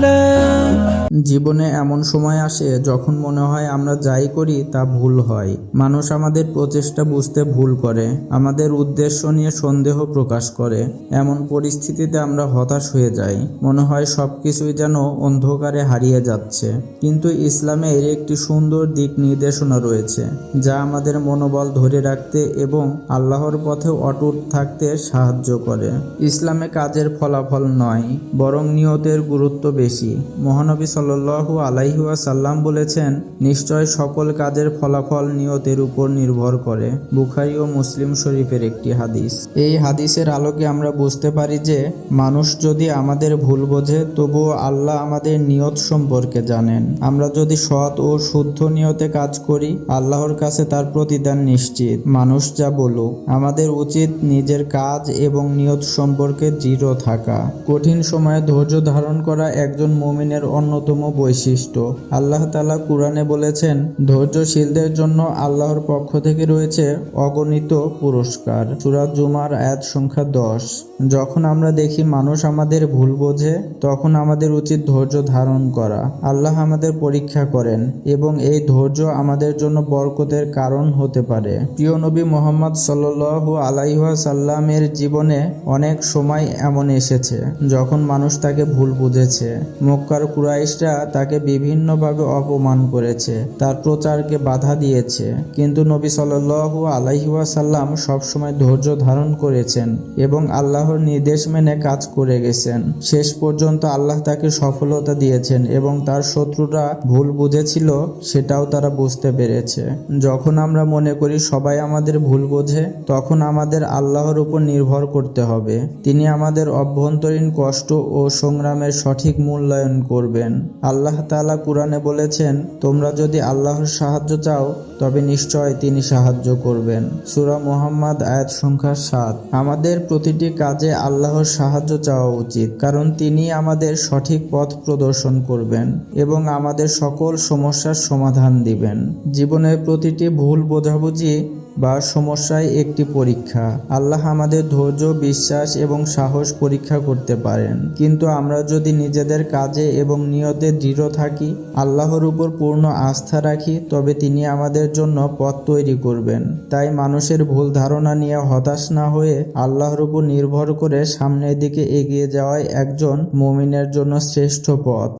love. জীবনে এমন সময় আসে যখন মনে হয় আমরা যাই করি তা ভুল হয়। মানুষ আমাদের প্রচেষ্টা বুঝতে ভুল করে, আমাদের উদ্দেশ্য নিয়ে সন্দেহ প্রকাশ করে। এমন পরিস্থিতিতে আমরা হতাশ হয়ে যাই। মনে হয় সবকিছুই যেন অন্ধকারে হারিয়ে যাচ্ছে। কিন্তু ইসলামে এর একটি সুন্দর দিক নির্দেশনা রয়েছে, যা আমাদের মনোবল ধরে রাখতে এবং আল্লাহর পথে অটুট থাকতে সাহায্য করে। ইসলামে কাজের ফলাফল নয়, বরং নিয়তের গুরুত্ব বেশি। মহানবী সাল্লু আলাইহুয়াসাল্লাম বলেছেন, নিশ্চয় সকল কাজের ফলাফল নিয়তের উপর নির্ভর করে। বুখারি ও মুসলিম শরীফের একটি হাদিস। এই হাদিসের আলোকে আমরা বুঝতে পারি যে, মানুষ যদি আমাদের ভুল বোঝে, তবুও আল্লাহ আমাদের নিয়ত সম্পর্কে জানেন। আমরা যদি সৎ ও শুদ্ধ নিয়তে কাজ করি, আল্লাহর কাছে তার প্রতিদান নিশ্চিত। মানুষ যা বলুক, আমাদের উচিত নিজের কাজ এবং নিয়ত সম্পর্কে দৃঢ় থাকা। কঠিন সময়ে ধৈর্য ধারণ করা একজন মুমিনের অন্যতম বৈশিষ্ট্য। আল্লাহ তালা কুরআনে বলেছেন, ধৈর্যশীলদের জন্য আল্লাহর পক্ষ থেকে রয়েছে অগণিত পুরস্কার। সুরাজ জুমার আয়াত সংখ্যা দশ। যখন আমরা দেখি মানুষ আমাদের ভুল বোঝে, তখন আমাদের উচিত ধৈর্য ধারণ করা। আল্লাহ আমাদের পরীক্ষা করেন এবং এই ধৈর্য আমাদের জন্য বরকতের কারণ হতে পারে। প্রিয় নবী মোহাম্মদ সাল্লু আলাইসাল্লামের জীবনে অনেক সময় এমন এসেছে, যখন মানুষ তাকে ভুল বুঝেছে। মক্কার কুরাইশরা তাকে বিভিন্নভাবে অপমান করেছে, তার প্রচারকে বাধা দিয়েছে। কিন্তু নবী সাল্লু আলাইসাল্লাম সবসময় ধৈর্য ধারণ করেছেন এবং আল্লাহর নির্দেশ মেনে কাজ করে গেছেন। শেষ পর্যন্ত আল্লাহ তাকে সফলতা দিয়েছেন এবং তার শত্রুরা ভুল বুঝেছিল, সেটাও তারা বুঝতে পেরেছে। যখন আমরা মনে করি সবাই আমাদের ভুল বোঝে, তখন আমাদের আল্লাহর উপর নির্ভর করতে হবে। তিনি আমাদের অভ্যন্তরীণ কষ্ট ও সংগ্রামের সঠিক মূল্যায়ন করবেন। আল্লাহ তাআলা কুরআনে বলেছেন, তোমরা যদি আল্লাহর সাহায্য চাও, তবে নিশ্চয় তিনি সাহায্য করবেন। সুরা মুহাম্মদ আয়াত সংখ্যা সাত। আমাদের প্রতিটি কাজে আল্লাহর সাহায্য চাওয়া উচিত, কারণ তিনি আমাদের সঠিক পথ প্রদর্শন করবেন এবং আমাদের সকল সমস্যার সমাধান দিবেন। জীবনের প্রতিটি ভুল বোঝাবুঝি বা সমস্যায় একটি পরীক্ষা। আল্লাহ আমাদের ধৈর্য, বিশ্বাস এবং সাহস পরীক্ষা করতে পারেন। কিন্তু আমরা যদি নিজেদের কাজে এবং নিয়তে দৃঢ় থাকি, আল্লাহর উপর পূর্ণ আস্থা রাখি, তবে তিনি আমাদের জন্য পথ তৈরি করবেন। তাই মানুষের ভুল ধারণা নিয়ে হতাশ না হয়ে আল্লাহর উপর নির্ভর করে সামনের দিকে এগিয়ে যাওয়াই একজন মুমিনের জন্য শ্রেষ্ঠ পথ।